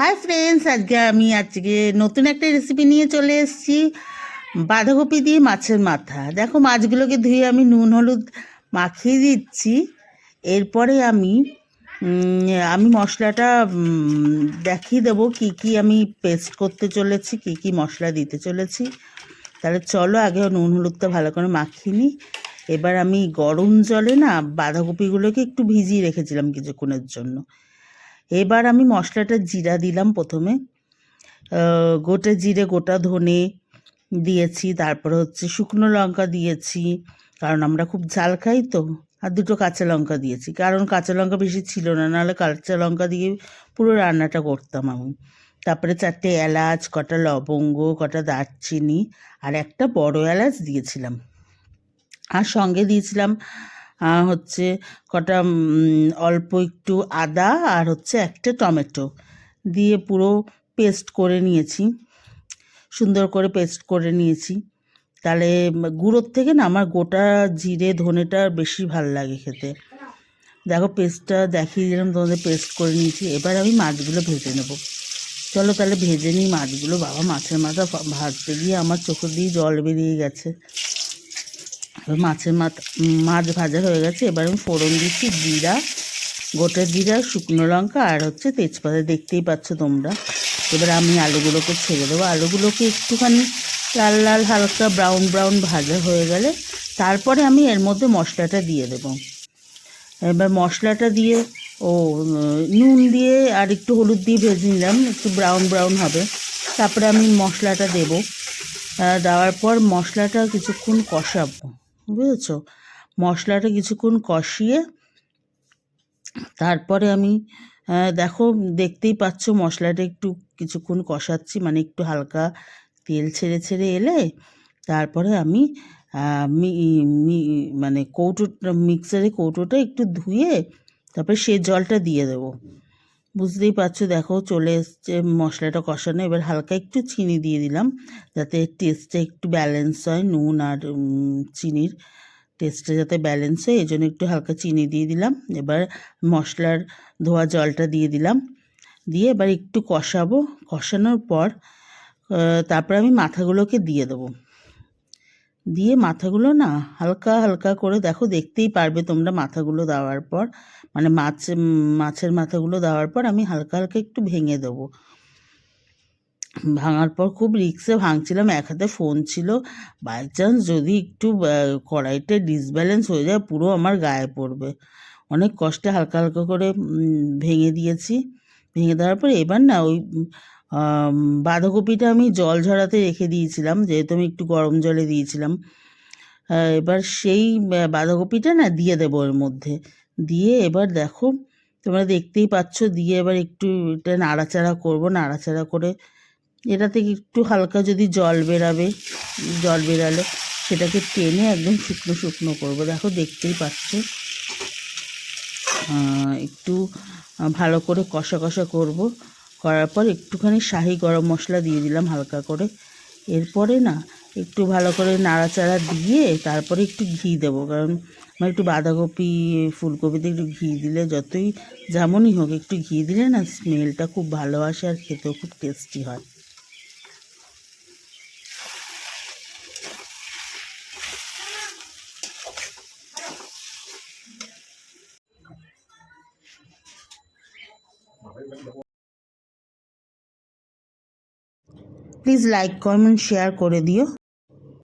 Hi friends আজকে আমি আজকে নতুন একটা রেসিপি নিয়ে চলে এসেছি। বাঁধাকপি দিয়ে মাছের মাথা। দেখো মাছগুলোকে ধুয়ে আমি নুন, হলুদ মাখিয়ে দিচ্ছি। এরপরে আমি আমি মশলাটা দেখিয়ে দেবো কি কি আমি পেস্ট করতে চলেছি, কি কি মশলা দিতে চলেছি। তাহলে চলো আগে নুন, হলুদটা ভালো করে মাখিয়ে নিই। এবার আমি গরম জলে না বাঁধাকপিগুলোকে একটু ভিজিয়ে রেখেছিলাম কিছুক্ষণের জন্য। এবার আমি মশলাটা জিরা দিলাম প্রথমে। গোটা জিরে, গোটা ধনে দিয়েছি, তারপর হচ্ছে শুকনো লঙ্কা দিয়েছি, কারণ আমরা খুব ঝাল খাই তো, আর দুটো কাঁচা লঙ্কা দিয়েছি। কারণ কাঁচা লঙ্কা বেশি ছিল না, নাহলে কাঁচা লঙ্কা দিয়ে পুরো রান্নাটা করতাম আমি। তারপরে চারটে এলাচ, কটা লবঙ্গ, কটা দারচিনি, আর একটা বড় এলাচ দিয়েছিলাম। আর সঙ্গে দিয়েছিলাম হচ্ছে কটা অল্প একটু আদা আর হচ্ছে একটা টমেটো দিয়ে পুরো পেস্ট করে নিয়েছি। সুন্দর করে পেস্ট করে নিয়েছি। তাহলে গুঁড়োর থেকে না আমার গোটা জিরে, ধনেটা বেশি ভালো লাগে খেতে। দেখো পেস্টটা দেখিয়ে দিলাম, তোমাদের পেস্ট করে নিয়েছি। এবার আমি মাছগুলো ভেজে নেব। চলো তাহলে ভেজে নিই মাছগুলো। বাবা, মাছের মাথা ভাজতে গিয়ে আমার চোখের দিয়ে জল বেরিয়ে গেছে। মাছের মাছ ভাজা হয়ে গেছে। এবার আমি ফোড়ন দিচ্ছি জিরা, গোটা জিরা, শুকনো লঙ্কা আর হচ্ছে তেজপাতা। দেখতেই পাচ্ছ তোমরা। এবার আমি আলুগুলোকে ছেড়ে দেবো। আলুগুলোকে একটুখানি লাল লাল, হালকা ব্রাউন ব্রাউন ভাজা হয়ে গেলে তারপরে আমি এর মধ্যে মশলাটা দিয়ে দেবো। এবার মশলাটা দিয়ে, ও, নুন দিয়ে আর একটু হলুদ দিয়ে ভেজে নিলাম। একটু ব্রাউন ব্রাউন হবে। তারপরে আমি মশলাটা দেবো। দেওয়ার পর মশলাটা কিছুক্ষণ কষাবো। বুঝেছ? মশলাটা কিছুক্ষণ কষিয়ে তারপরে আমি দেখো, দেখতেই পাচ্ছ মশলাটা একটু কিছুক্ষণ কষাচ্ছি মানে একটু হালকা তেল ছেড়ে ছেড়ে এলে তারপরে আমি মানে কৌটো, মিক্সারে কৌটোটা একটু ধুয়ে তারপরে সে জলটা দিয়ে দেবো। বুঝতেই পারছ, দেখো চলে এসছে মশলাটা কষানো। এবার হালকা একটু চিনি দিয়ে দিলাম, যাতে টেস্টটা একটু ব্যালেন্স হয়, নুন আর চিনির টেস্টটা যাতে ব্যালেন্স হয় এই জন্য একটু হালকা চিনি দিয়ে দিলাম। এবার মশলার ধোয়া জলটা দিয়ে দিলাম। দিয়ে এবার একটু কষাবো। কষানোর পর তারপর আমি মাথাগুলোকে দিয়ে দেবো। দিয়ে মাথাগুলো না হালকা হালকা করে দেখো, দেখতেই পারবে তোমরা মাথাগুলো দেওয়ার পর। মানে মাছ মাছের মাথাগুলো দেওয়ার পর আমি হালকা হালকা একটু ভেঙে দেবো। ভাঙার পর খুব রিক্সে ভাঙছিলাম, এক হাতে ফোন ছিল। বাই চান্স যদি একটু কড়াইতে ডিসব্যালেন্স হয়ে যায়, পুরো আমার গায়ে পড়বে। অনেক কষ্টে হালকা হালকা করে ভেঙে দিয়েছি। ভেঙে দেওয়ার পর এবার না ওই বাঁধাকপিটা আমি জল ঝরাতে রেখে দিয়েছিলাম, যেহেতু আমি একটু গরম জলে দিয়েছিলাম। এবার সেই বাঁধাকপিটা না দিয়ে দেবো এর মধ্যে। দিয়ে এবার দেখো, তোমরা দেখতেই পাচ্ছ, দিয়ে এবার একটু এটা নাড়াচাড়া করব, নাড়াচাড়া করে এটা থেকে একটু হালকা যদি জল বেরাবে, জল বেরালে সেটাকে টেনে একদম শুকনো শুকনো করব। দেখো, দেখতেই পাচ্ছ। একটু ভালো করে কষা কষা করব। করার পর একটুখানি শাহি গরম মশলা দিয়ে দিলাম হালকা করে। এরপরে না একটু ভালো করে নাড়াচাড়া দিয়ে তারপরে একটু ঘি দেবো। কারণ আমার একটু বাঁধাকপি, ফুলকপিতে একটু ঘি দিলে যতই যেমনই হোক একটু ঘি দিলে না স্মেলটা খুব ভালো আসে আর খেতেও খুব টেস্টি হয়। প্লিজ লাইক কমেন্ট শেয়ার করে দিও।